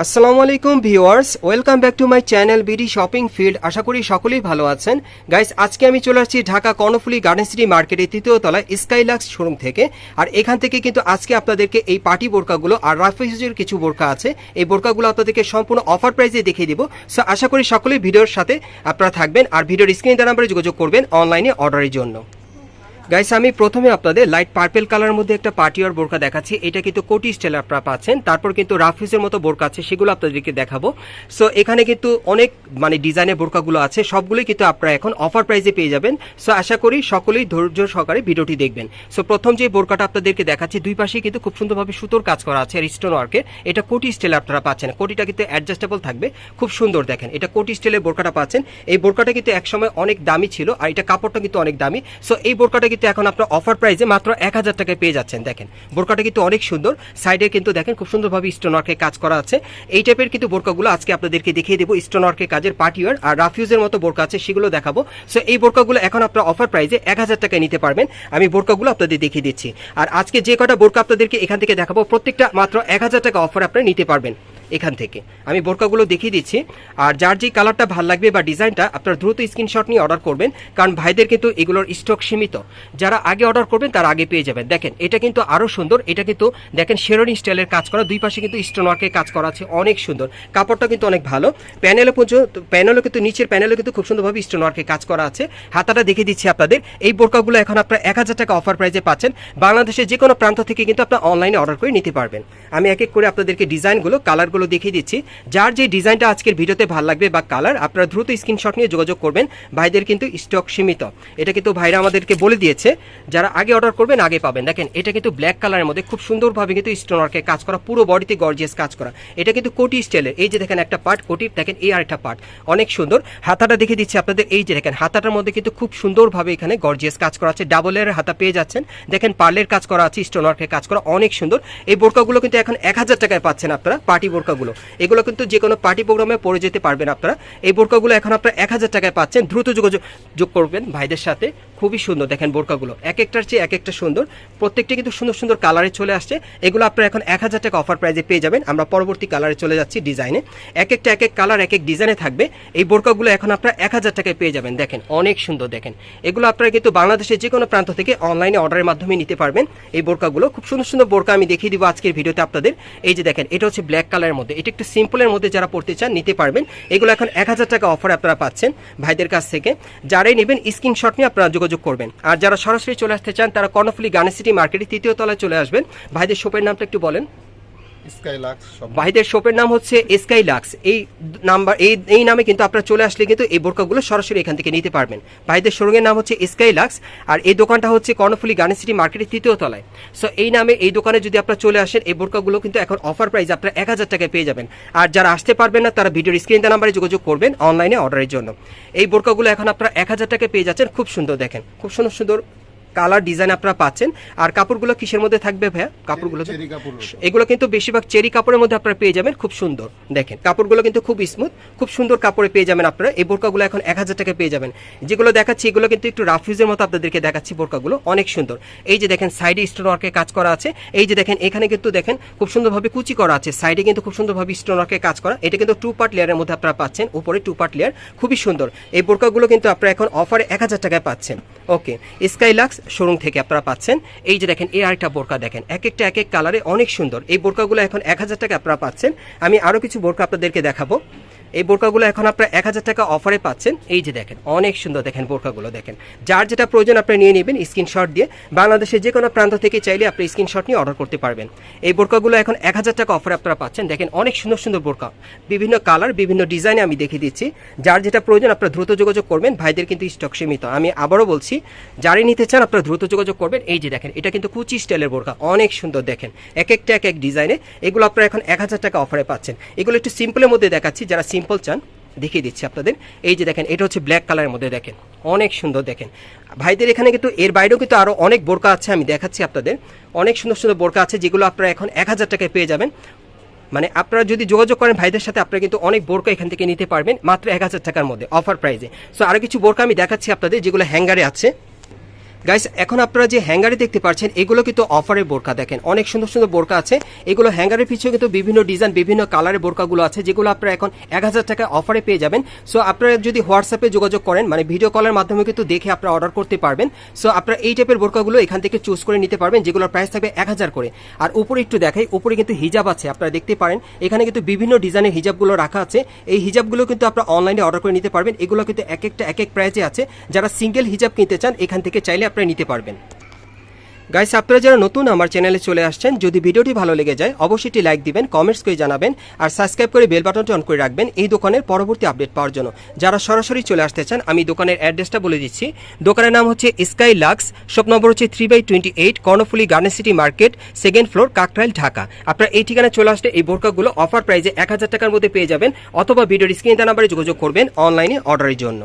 আসসালামু আলাইকুম viewers, welcome back to my channel BD shopping field. আশা করি সকলেই ভালো আছেন। গাইস, আজকে আমি চলে আসছি ঢাকা কর্ণফুলি গার্ডেন সিটি মার্কেটের তৃতীয় তলায় স্কাইলাক্স শোরুম থেকে। আর এখান থেকে কিন্তু আজকে আপনাদেরকে এই পার্টি বোরকাগুলো আর রাফিজের কিছু বোরকা আছে, এই বোরকাগুলো আপনাদেরকে সম্পূর্ণ অফার প্রাইসে দেখিয়ে দিব। সো, আশা করি সকলেই ভিডিওর সাথে আপনারা থাকবেন আর ভিডিওর স্ক্রিন নাম্বারে যোগাযোগ করবেন অনলাইনে অর্ডারের জন্য। গাইস আমি প্রথমে আপনাদের লাইট পার্পেল কালারের মধ্যে একটা পার্টি পার্টিওয়ার বোরকা দেখাচ্ছি। এটা কিন্তু কোটি স্টাইল আপনারা পাচ্ছেন। তারপর কিন্তু রাফিসের মতো বোরকা আছে, সেগুলো আপনাদেরকে দেখাবো। সো এখানে কিন্তু অনেক মানে ডিজাইনের বোরকাগুলো আছে। সবগুলোই কিন্তু আপনারা এখন অফার প্রাইসে পেয়ে যাবেন। সো আশা করি সকলেই ধৈর্য সহকারে ভিডিওটি দেখবেন। সো প্রথম যে বোরকাটা আপনাদেরকে দেখাচ্ছি, দুই পাশে কিন্তু খুব সুন্দরভাবে সুতোর কাজ করা আছে, আর স্টোন ওয়ার্কের এটা কোটি স্টাইল আপনারা পাচ্ছেন। কোটিটা কিন্তু অ্যাডজাস্টেবল থাকবে। খুব সুন্দর দেখেন। এটা কোটি স্টাইলের বোরকাটা পাচ্ছেন। এই বোরকাটা কিন্তু একসময় অনেক দামি ছিল, আর এটা কাপড়টা কিন্তু অনেক দামি। সো এই বোরকাটা কিন্তু এখন আপনার অফার প্রাইসে মাত্র এক হাজার টাকায় পেয়ে যাচ্ছেন, দেখেন। বোরকাটা কিন্তু অনেক সুন্দর সাইডে কিন্তু দেখেন খুব সুন্দরভাবে স্টোন ওয়ার্কের কাজ করা আছে। এই টাইপের কিন্তু বোরকাগুলো আজকে আপনাদেরকে দেখিয়ে দেবো স্টোন ওয়ার্কের কাজের পার্টিওয়ার আর রাফিউজের মতো বোরকা আছে, সেগুলো দেখাবো। সো এই বোরকাগুলো এখন আপনার অফার প্রাইসে এক হাজার টাকায় নিতে পারবেন। আমি বোরকাগুলো আপনাদের দেখিয়ে দিচ্ছি। আর আজকে যে কটা বোরকা আপনাদেরকে এখান থেকে দেখাবো, প্রত্যেকটা মাত্র এক হাজার টাকা অফার আপনারা নিতে পারবেন। এখান থেকে। আমি বোরকাগুলো দেখিয়ে দিচ্ছি। আর যার যে কালারটা ভালো লাগবে বা ডিজাইনটা, আপনারা দ্রুত স্ক্রিনশট নিয়ে অর্ডার করবেন। কারণ ভাইদের কিন্তু এগুলোর স্টক সীমিত। যারা আগে অর্ডার করবেন, তারা আগে পেয়ে যাবেন। দেখেন, এটা কিন্তু আরও সুন্দর। এটা কিন্তু, দেখেন শেরনি স্টাইলের কাজ করা। দুই পাশে কিন্তু স্টোন ওয়ার্কের কাজ করা আছে। অনেক সুন্দর। কাপড়টা কিন্তু অনেক ভালো। প্যানেলে পর্যন্ত প্যানেলও কিন্তু, নিচের প্যানেলও কিন্তু খুব সুন্দরভাবে স্টোন ওয়ার্কের কাজ করা আছে। হাতাটা দেখিয়ে দিচ্ছি আপনাদের। এই বোরকাগুলো এখন আপনারা এক হাজার টাকা অফার প্রাইজে পাচ্ছেন। বাংলাদেশের যে কোনো প্রান্ত থেকে কিন্তু আপনারা অনলাইনে অর্ডার করে নিতে পারবেন। আমি এক এক করে আপনাদেরকে ডিজাইনগুলো কালারগুলো দেখিয়ে দিচ্ছি। যার যে ডিজাইনটা আজকের ভিডিওতে ভালো লাগবে বা কালার আপনারা দ্রুত স্ক্রিনশট নিয়ে যোগাযোগ করবেন। ভাইদের কিন্তু স্টক সীমিত। এটা কিন্তু ভাইরা আমাদেরকে বলে দিয়েছে, যারা আগে অর্ডার করবেন, আগে পাবেন। দেখেন, এটা কিন্তু ব্ল্যাক কালারের মধ্যে খুব সুন্দরভাবে কিন্তু স্টোন ওয়ার্কের কাজ করা, পুরো বডিতে গর্জিয়াস কাজ করা। এটা কিন্তু কোটি স্টাইলের এই যে দেখেন একটা পার্ট কোটির, দেখেন এই আরেকটা পার্ট অনেক সুন্দর। হাতাটা দেখে দিচ্ছি আপনাদের। এই যে দেখেন, হাতাটার মধ্যে কিন্তু খুব সুন্দরভাবে এখানে গর্জিয়াস কাজ করা আছে। ডাবলের হাতা পেয়ে যাচ্ছেন। দেখেন পার্লের কাজ করা আছে স্টোন ওয়ার্কের কাজ করা অনেক সুন্দর। এই বোরকাগুলো কিন্তু এখন এক হাজার টাকায় পাচ্ছেন আপনারা পার্টি বোরকাগুলো। এগুলো কিন্তু যে কোনো পার্টি প্রোগ্রামে পরে যেতে পারবেন আপনারা। এই বোরকাগুলো এখন আপনারা এক হাজার টাকায় পাচ্ছেন। দ্রুত যোগাযোগ যোগ করবেন ভাইদের সাথে। খুবই সুন্দর, দেখেন বোরকাগুলো। এক একটার চেয়ে এক একটা সুন্দর। প্রত্যেকটা কিন্তু সুন্দর সুন্দর কালারে চলে আসছে। এগুলো আপনারা এখন এক হাজার টাকা অফার প্রাইজে পেয়ে যাবেন। আমরা পরবর্তী কালারে চলে যাচ্ছি ডিজাইনে এক একটা, এক এক কালার এক এক ডিজাইনে থাকবে। এই বোরকাগুলো এখন আপনারা এক হাজার টাকায় পেয়ে যাবেন। দেখেন, অনেক সুন্দর দেখেন। এগুলো আপনারা কিন্তু বাংলাদেশের যে কোনো প্রান্ত থেকে অনলাইনে অর্ডারের মাধ্যমে নিতে পারবেন। এই বোরকাগুলো খুব সুন্দর সুন্দর বোরকা আমি দেখিয়ে দিব আজকের ভিডিওতে আপনাদের। এই যে দেখেন, এটা হচ্ছে ব্ল্যাক কালারের মধ্যে। এটা একটু সিম্পলের মধ্যে যারা পড়তে চান, নিতে পারবেন। এগুলো এখন এক হাজার টাকা অফার আপনারা পাচ্ছেন ভাইদের কাছ থেকে। যারাই নেবেন স্ক্রিনশট নিয়ে আপনারা যোগাযোগ করবেন। আর যারা সরাসরি চলে আসতে চান, তারা কর্ণফুলি গানে সিটি মার্কেটের তৃতীয় তলায় চলে আসবেন। ভাইদের শপের নামটা একটু বলেন। স্কাইলাক্স ভাইদের শপের নাম হচ্ছে স্কাই লাক্স এই নাম্বার, এই এই নামে কিন্তু আপনারা চলে আসলে কিন্তু এই বোরকাগুলো সরাসরি এখান থেকে নিতে পারবেন। ভাইদের শোরুমের নাম হচ্ছে স্কাই লাক্স আর এই দোকানটা হচ্ছে কর্ণফুলি গার্ডেন সিটি মার্কেটের তৃতীয় তলায়। সো এই নামে এই দোকানে যদি আপনারা চলে আসেন, এই বোরকাগুলো কিন্তু এখন অফার প্রাইস আপনারা এক হাজার টাকায় পেয়ে যাবেন। আর যারা আসতে পারবেন না, তারা ভিডিওর স্ক্রিন নাম্বারে যোগাযোগ করবেন অনলাইনে অর্ডারের জন্য। এই বোরকাগুলো এখন আপনারা এক হাজার টাকায় পেয়ে যাচ্ছেন। খুব সুন্দর দেখেন। খুব সুন্দর সুন্দর কালার ডিজাইন আপনারা পাচ্ছেন। আর কাপড়গুলো কিসের মধ্যে থাকবে ভাইয়া? কাপড়গুলো এগুলো কিন্তু বেশিরভাগ চেরি কাপড়ের মধ্যে আপনারা পেয়ে যাবেন খুব সুন্দর। দেখেন কাপড়গুলো কিন্তু খুব স্মুথ খুব সুন্দর কাপড়ে পেয়ে যাবেন আপনারা। এই বোরকাগুলো এখন এক হাজার টাকা পেয়ে যাবেন। যেগুলো দেখাচ্ছি এগুলো কিন্তু একটু রাফিউজের মতো আপনাদেরকে দেখাচ্ছি বোরকাগুলো। অনেক সুন্দর। এই যে দেখেন সাইডে স্টোন ওয়ার্কের কাজ করা আছে। এই যে দেখেন এখানে কিন্তু দেখেন খুব সুন্দরভাবে কুচি করা আছে। সাইডে কিন্তু খুব সুন্দরভাবে স্টোন ওয়ার্কের কাজ করা। এটা কিন্তু টু পার্ট লেয়ারের মধ্যে আপনারা পাচ্ছেন। উপরে টু পার্ট লেয়ার খুবই সুন্দর। এই বোরকাগুলো কিন্তু আপনারা এখন অফারে এক হাজার টাকায় পাচ্ছেন। ওকে স্কাইলাক্স শোরুম থেকে আপনারা পাচ্ছেন। এই যে দেখেন, এই আরেকটা বোরকা দেখেন, এক একটা, এক এক কালারে অনেক সুন্দর। এই বোরকাগুলো এখন এক হাজার টাকা আপনারা পাচ্ছেন। আমি আরও কিছু বোরকা আপনাদেরকে দেখাবো। এই বোরকাগুলো এখন আপনারা এক হাজার টাকা অফারে পাচ্ছেন। এই যে দেখেন, অনেক সুন্দর দেখেন বোরকাগুলো, দেখেন। যার যেটা প্রয়োজন আপনি নিয়ে নেবেন স্ক্রিনশট দিয়ে। বাংলাদেশের যে কোনো প্রান্ত থেকে চাইলে আপনি স্ক্রিনশট নিয়ে অর্ডার করতে পারবেন। এই বোরকাগুলো এখন এক হাজার টাকা অফারে আপনারা পাচ্ছেন। দেখেন, অনেক সুন্দর সুন্দর বোরকা। বিভিন্ন কালার বিভিন্ন ডিজাইনে আমি দেখিয়ে দিচ্ছি। যার যেটা প্রয়োজন আপনারা দ্রুত যোগাযোগ করবেন। ভাইদের কিন্তু স্টক সীমিত। আমি আবারও বলছি, যারাই নিতে চান আপনারা দ্রুত যোগাযোগ করবেন। এই যে দেখেন, এটা কিন্তু কুচি স্টাইলের বোরকা। অনেক সুন্দর দেখেন। এক একটা, এক এক ডিজাইনে এগুলো আপনারা এখন এক হাজার টাকা অফারে পাচ্ছেন। এগুলো একটু সিম্পলের মধ্যে দেখাচ্ছি। যারা সিম্পল চান দেখিয়ে দিচ্ছি আপনাদের। এই যে দেখেন, এটা হচ্ছে ব্ল্যাক কালারের মধ্যে দেখেন। অনেক সুন্দর দেখেন। ভাইদের এখানে কিন্তু, এর বাইরেও কিন্তু আরও অনেক বোরকা আছে, আমি দেখাচ্ছি আপনাদের। অনেক সুন্দর সুন্দর বোরকা আছে, যেগুলো আপনারা এখন এক হাজার টাকায় পেয়ে যাবেন। মানে আপনারা যদি যোগাযোগ করেন ভাইদের সাথে, আপনারা কিন্তু অনেক বোরকা এখান থেকে নিতে পারবেন, মাত্র এক হাজার টাকার মধ্যে অফার প্রাইসে সো আরও কিছু বোরকা আমি দেখাচ্ছি আপনাদের, যেগুলো হ্যাঙ্গারে আছে। গাইস এখন আপনারা যে হ্যাঙ্গারে দেখতে পাচ্ছেন, এগুলো কিন্তু অফারের বোরকা দেখেন। অনেক সুন্দর সুন্দর বোরকা আছে। এগুলো হ্যাঙ্গারের পিছনে কিন্তু বিভিন্ন ডিজাইন বিভিন্ন কালারের বোরকাগুলো আছে, যেগুলো আপনারা এখন এক হাজার টাকা অফারে পেয়ে যাবেন। সো আপনারা যদি হোয়াটসঅ্যাপে যোগাযোগ করেন মানে ভিডিও কলের মাধ্যমে কিন্তু দেখে আপনারা অর্ডার করতে পারবেন। সো আপনারা এই টাইপের বোরকাগুলো এখান থেকে চুজ করে নিতে পারবেন, যেগুলোর প্রাইস থাকবে এক হাজার করে। আর উপরে একটু দেখাই, উপরে কিন্তু হিজাব আছে, আপনারা দেখতে পারেন। এখানে কিন্তু বিভিন্ন ডিজাইনের হিজাবগুলো রাখা আছে। এই হিজাবগুলো কিন্তু আপনারা অনলাইনে অর্ডার করে নিতে পারবেন। এগুলো কিন্তু এক একটা, এক এক প্রাইজে আছে। যারা সিঙ্গেল হিজাব কিনতে চান, এখান থেকে চাইলে আপনারা নিতে পারবেন। গাইস আপনারা যারা নতুন আমার চ্যানেলে চলে আসছেন, যদি ভিডিওটি ভালো লেগে যায়, অবশ্যই একটি লাইক দিবেন কমেন্টস করে জানাবেন, আর সাবস্ক্রাইব করে বেল বাটনটি অন করে রাখবেন এই দোকানের পরবর্তী আপডেট পাওয়ার জন্য। যারা সরাসরি চলে আসতে চান, আমি দোকানের অ্যাড্রেসটা বলে দিচ্ছি। দোকানের নাম হচ্ছে স্কাই লাক্স শপ নম্বর হচ্ছে three by twenty eight Karnaphuli garden city market second floor Kakrail, Dhaka. আপনারা এই ঠিকানায় চলে আসলে এই বোরকাগুলো অফার প্রাইজে এক হাজার টাকার মধ্যে পেয়ে যাবেন, অথবা ভিডিওর স্ক্রিন নাম্বারে যোগাযোগ করবেন অনলাইনে অর্ডারের জন্য।